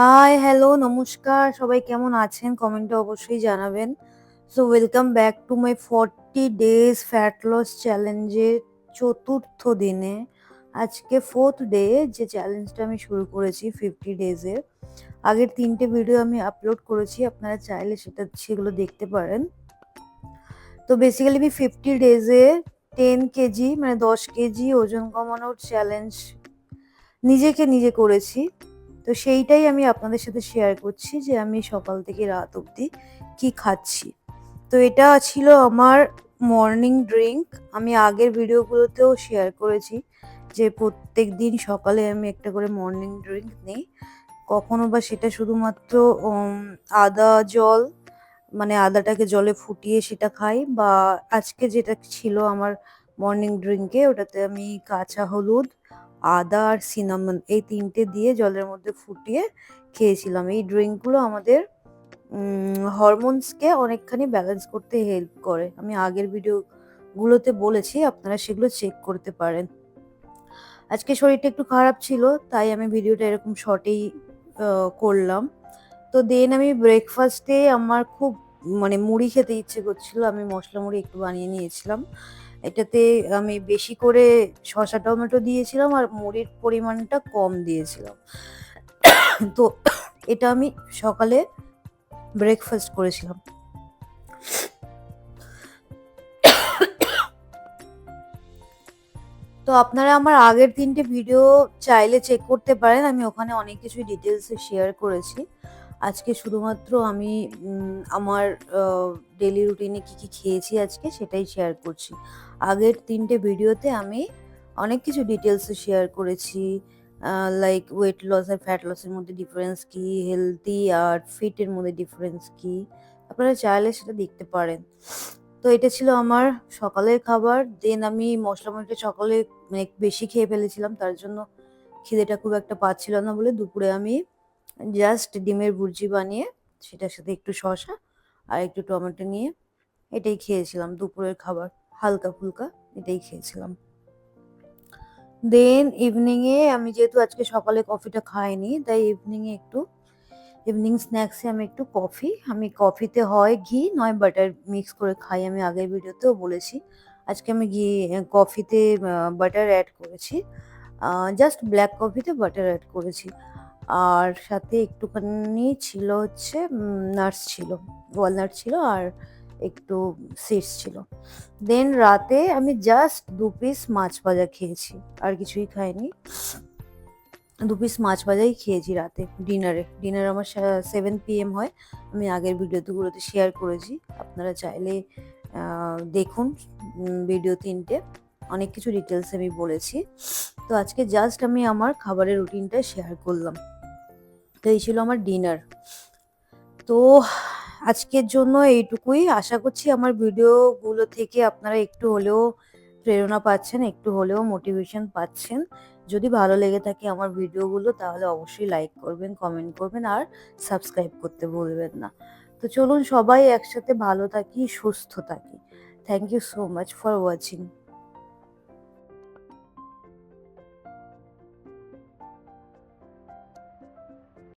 Hi hello নমস্কার। সবাই কেমন আছেন? কমেন্টে অবশ্যই জানাবেন। So welcome back to my forty days fat loss চ্যালেঞ্জের চতুর্থ দিনে। আজকে ফোর্থ ডে যে চ্যালেঞ্জটা আমি শুরু করেছি ফিফটি ডেজের আগের তিনটে ভিডিও আমি আপলোড করেছি, আপনারা চাইলে সেটা, সেগুলো দেখতে পারেন। তো বেসিক্যালি আমি ফিফটি ডেজে টেন কেজি মানে দশ কেজি ওজন কমানোর চ্যালেঞ্জ নিজেকে নিজে করেছি। তো সেইটাই আমি আপনাদের সাথে শেয়ার করছি যে আমি সকাল থেকে রাত অবধি কি খাচ্ছি। তো এটা ছিল আমার মর্নিং ড্রিঙ্ক আমি আগের ভিডিওগুলোতেও শেয়ার করেছি যে প্রত্যেক দিন সকালে আমি একটা করে মর্নিং ড্রিঙ্ক নিই। কখনো বা সেটা শুধুমাত্র আদা জল মানে আদাটাকে জলে ফুটিয়ে সেটা খাই বা আজকে যেটা ছিল আমার মর্নিং ড্রিঙ্কে ওটাতে আমি কাঁচা হলুদ আদা আর সিনামন এই তিনটে দিয়ে জলের মধ্যে ফুটিয়ে খেয়েছিলাম। এই ড্রিঙ্কগুলো আমাদের হরমোনসকে অনেকখানি ব্যালেন্স করতে হেল্প করে। আমি আগের ভিডিওগুলোতে বলেছি, আপনারা সেগুলো চেক করতে পারেন। আজকে শরীরটা একটু খারাপ ছিল, তাই আমি ভিডিওটা এরকম শর্টেই করলাম। তো দেন আমি ব্রেকফাস্টে আমার খুব মানে মুড়ি খেতে ইচ্ছে করছিল, আমি মশলা মুড়ি একটু বানিয়ে নিয়েছিলাম। এটাতে আমি বেশি করে শসা টমেটো দিয়েছিলাম আর মুড়ির পরিমাণটা কম দিয়েছিলাম। তো এটা আমি সকালে ব্রেকফাস্ট করেছিলাম। তো আপনারা আমার আগের তিনটে ভিডিও চাইলে চেক করতে পারেন, আমি ওখানে অনেক কিছু ডিটেলসে শেয়ার করেছি। আজকে শুধুমাত্র আমি আমার ডেলি রুটিনে কি কী খেয়েছি আজকে সেটাই শেয়ার করছি। আগের তিনটে ভিডিওতে আমি অনেক কিছু ডিটেলসে শেয়ার করেছি লাইক ওয়েট লস আর ফ্যাট লসের মধ্যে ডিফারেন্স কি হেলদি আর ফিটের মধ্যে ডিফারেন্স কি, আপনারা চাইলে সেটা দেখতে পারেন। তো এটা ছিল আমার সকালের খাবার দেন আমি মশলা মশলা সকালে মানে বেশি খেয়ে ফেলেছিলাম, তার জন্য খিদেটা খুব একটা পাচ্ছিল না বলে দুপুরে আমি জাস্ট ডিমের ভুর্জি বানিয়ে, সেটার সাথে একটু শসা আর একটু টমেটো নিয়ে এটাই খেয়েছিলাম দুপুরের খাবার, হালকা ফুলকা এটাই খেয়েছিলাম। দেন ইভিনিংয়ে আমি যেহেতু আজকে সকালে কফিটা খাইনি, তাই ইভিনিংয়ে একটু ইভিনিং স্ন্যাক্সে আমি একটু কফি আমি কফিতে হয় ঘি, নয় বাটার মিক্স করে খাই, আমি আগের ভিডিওতেও বলেছি। আজকে আমি ঘি কফিতে বাটার অ্যাড করেছি জাস্ট ব্ল্যাক কফিতে বাটার অ্যাড করেছি। আর সাথে একটুখানি ছিল হচ্ছে নাটস ছিল, ওয়ালনাট ছিল আর একটু সিডস ছিল। দেন রাতে আমি জাস্ট দু পিস মাছ ভাজা খেয়েছি, আর কিছুই খাইনি। দু পিস মাছ ভাজাই খেয়েছি রাতে, ডিনারে। ডিনার আমার সেভেন পি এম হয়। আমি আগের ভিডিওগুলোতে শেয়ার করেছি, আপনারা চাইলে দেখুন ভিডিও তিনটে। অনেক কিছু ডিটেলস আমি বলেছি। তো আজকে জাস্ট আমি আমার খাবারের রুটিনটা শেয়ার করলাম। তো এই ছিল আমার ডিনার তো আজকের জন্য এইটুকুই। আশা করছি আমার ভিডিওগুলো থেকে আপনারা একটু হলেও প্রেরণা পাচ্ছেন, একটু হলেও মোটিভেশন পাচ্ছেন। যদি ভালো লেগে থাকে আমার ভিডিওগুলো তাহলে অবশ্যই লাইক করবেন কমেন্ট করবেন, আর সাবস্ক্রাইব করতে ভুলবেন না। তো চলুন সবাই একসাথে ভালো থাকি, সুস্থ থাকি। Thank you so much for watching